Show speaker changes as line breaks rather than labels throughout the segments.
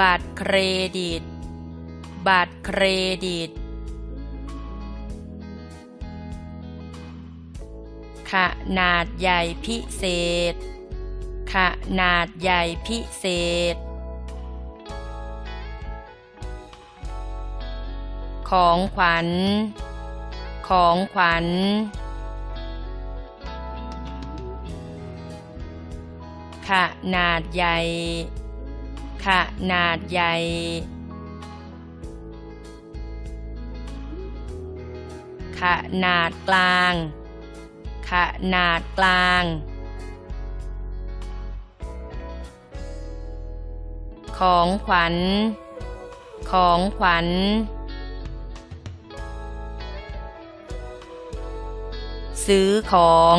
บัตรเครดิต บัตรเครดิต ขนาดใหญ่พิเศษ ขนาดใหญ่พิเศษ ของขวัญ ของขวัญขนาดใหญ่ ขนาดใหญ่ ขนาดกลาง ขนาดกลาง ของขวัญ ของขวัญ ซื้อของ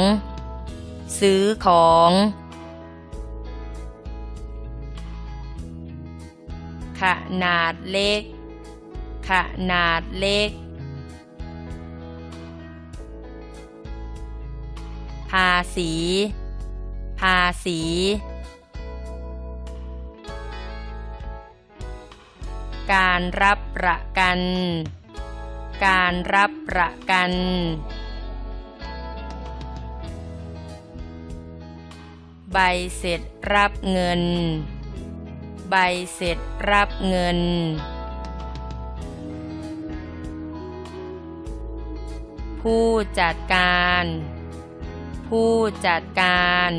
ซื้อของ ขนาดเล็ก ขนาดเล็ก ภาษี ภาษี การรับประกัน การรับประกัน ใบเสร็จรับเงิน ใบเสร็จรับเงิน ผู้จัดการ ผู้จัดการ